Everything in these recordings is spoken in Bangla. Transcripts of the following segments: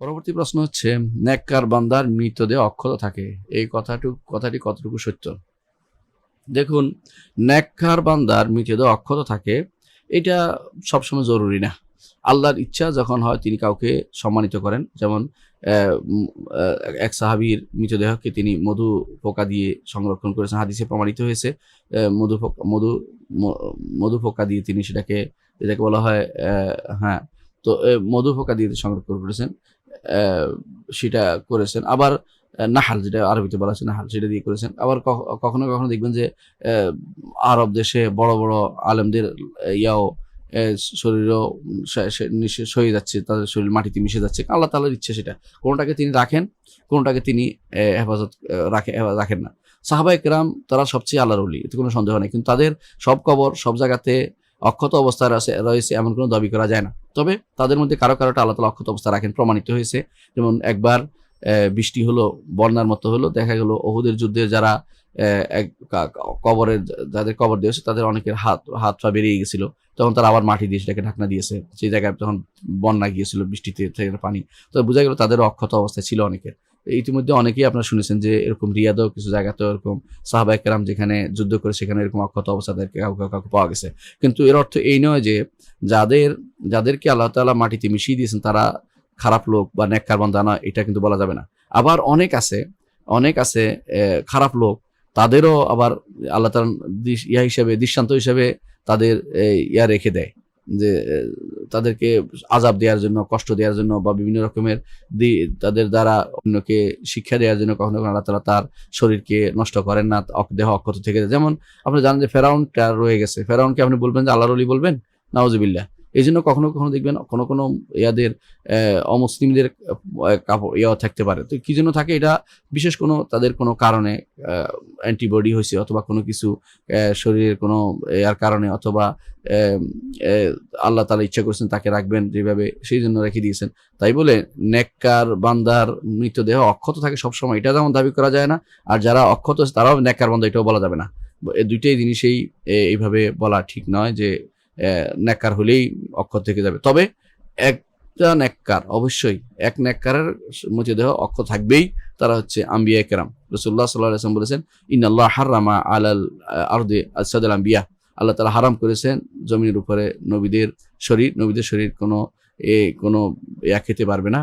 পরবর্তী প্রশ্ন হচ্ছে নেককার বান্দার মৃতদেহ অক্ষত থাকে। এই কথাটুকু কথাটি কতটুকু সত্য? দেখুন নেককার বান্দার মৃতদেহ অক্ষত থাকে, এটা সবসময় জরুরি না। আল্লাহর ইচ্ছা যখন হয়, তিনি কাউকে সম্মানিত করেন। যেমন এক সাহাবীর মৃতদেহকে তিনি মধু পোকা দিয়ে সংরক্ষণ করেছেন, হাদিসে প্রমাণিত হয়েছে মধু মধু মধু পোকা দিয়ে তিনি সেটাকে যেটাকে বলা হয় হ্যাঁ তো মধু পোকা দিয়ে সংরক্ষণ করেছেন সেটা করেছেন। আবার নাহাল, যেটা আরবিতে বলা আছে, নাহাল, সেটা দিয়ে করেছেন। আবার কখ- কখনো কখনো দেখবেন যে আরব দেশে বড় বড় আলেমদের ইয়াও শরীরও সে- সে- নিঃশেষ যাচ্ছে, তাদের শরীর মাটিতে মিশে যাচ্ছে। আল্লাহ তালার ইচ্ছে সেটা। কোনোটাকে তিনি রাখেন, কোনোটাকে তিনি হেফাজত রাখে রাখেন না। সাহাবাই কেরাম তারা সবচেয়ে আল্লাহর অলি এতে কোনো সন্দেহ নেই। কিন্তু তাদের সব কবর, সব জায়গাতে অক্ষত অবস্থায় আছে রয়েছে, এমন কোনো দাবি করা যায় না। তবে তাদের মধ্যে কারও কারোটা আল্লাহ তালা অক্ষত অবস্থা রাখেন, প্রমাণিত হয়েছে। যেমন একবার বৃষ্টি হলো, বন্যার মতো হলো, দেখা গেল ওহুদের যুদ্ধে যারা এক কবরের যাদের কবর দিয়েছে তাদের অনেকের হাত হাত পা বেরিয়ে গেছিল। তখন তারা আবার মাটি দিয়ে সেটাকে ঢাকনা দিয়েছে। সেই জায়গায় তখন বন্যা গিয়েছিল বৃষ্টিতে পানি। তো বোঝা গেল তাদের অক্ষত অবস্থায় ছিল অনেকের। ইতিমধ্যে অনেকেই আপনারা শুনেছেন যে এরকম রিয়াদও কিছু জায়গাতে এরকম সাহাবাই কেরাম যেখানে যুদ্ধ করে সেখানে এরকম অক্ষত অবস্থা কাউকে কাউকে পাওয়া গেছে। কিন্তু এর অর্থ এই নয় যে যাদের, যাদেরকে আল্লাহ তাআলা মাটিতে মিশিয়ে দিয়েছেন, তারা খারাপ লোক বা নেককার বান্দা না এটা কিন্তু বলা যাবে না। আবার অনেক আছে অনেক আছে খারাপ লোক, তাদেরও আবার আল্লাহ দিশ- ইয়া হিসাবে, দৃষ্টান্ত হিসাবে তাদের ইয়া রেখে দেয় যে তাদেরকে আজাব দেওয়ার জন্য, কষ্ট দেওয়ার জন্য বা বিভিন্ন রকমের তাদের দ্বারা অন্যকে শিক্ষা দেওয়ার জন্য কখনো কখনো আল্লাহ তালা তার শরীরকে নষ্ট করেন না দেহ অক্ষত থেকে যেমন আপনি জানেন যে ফেরাউনটা রয়ে গেছে। ফেরাউনকে আপনি বলবেন যে, আল্লাহর বলবেন? নাওজবিল্লাহ এই জন্য কখনো কখনো দেখবেন কোনো কোনো ইয়াদের অমুসলিমদের কাপড়, ইয়াও থাকতে পারে। তো কি জন্য থাকে? এটা বিশেষ কোনো তাদের কোনো কারণে অ্যান্টিবডি হয়েছে অথবা কোনো কিছু শরীরের কোনো ইয়ার কারণে অথবা আল্লাহ তালা ইচ্ছা করেছেন তাকে রাখবেন যেভাবে সেই জন্য রেখে দিয়েছেন। তাই বলে নেককার বান্দার মৃতদেহ অক্ষত থাকে সবসময়। এটা যেমন দাবি করা যায় না। আর যারা অক্ষত তারাও নেককার বান্দা, এটাও বলা যাবে না। দুইটাই জিনিসেই এইভাবে বলা ঠিক নয় যে নেককার হলেই অক্ষত থেকে যাবে। তবে একটা নেককার অবশ্যই এক নেককারের মৃতদেহ অক্ষ থাকবেই, তারা হচ্ছে আম্বিয়া কেরাম। রসুল্লাহ সাল্লাহ আসলাম বলেছেন রামা হারামা আল আরদে আসাদুল আম্বিয়া। আল্লাহ তালা হারাম করেছেন জমিনের উপরে নবীদের শরীর নবীদের শরীর কোনো, এ কোনো ইয়া খেতে পারবে না।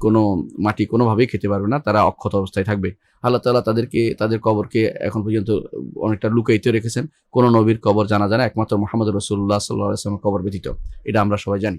কোনো মাটি কোনোভাবেই খেতে পারবে না, তারা অক্ষত অবস্থায় থাকবে। আল্লাহ তালা তাদেরকে, তাদের কবরকে এখন পর্যন্ত অনেকটা লুকাইতে রেখেছেন। কোনো নবীর কবর জানা যায় না, একমাত্র মোহাম্মদ রসুল্লাহ সাল্লাহ আসলামের কবর ব্যতীত। এটা আমরা সবাই জানি।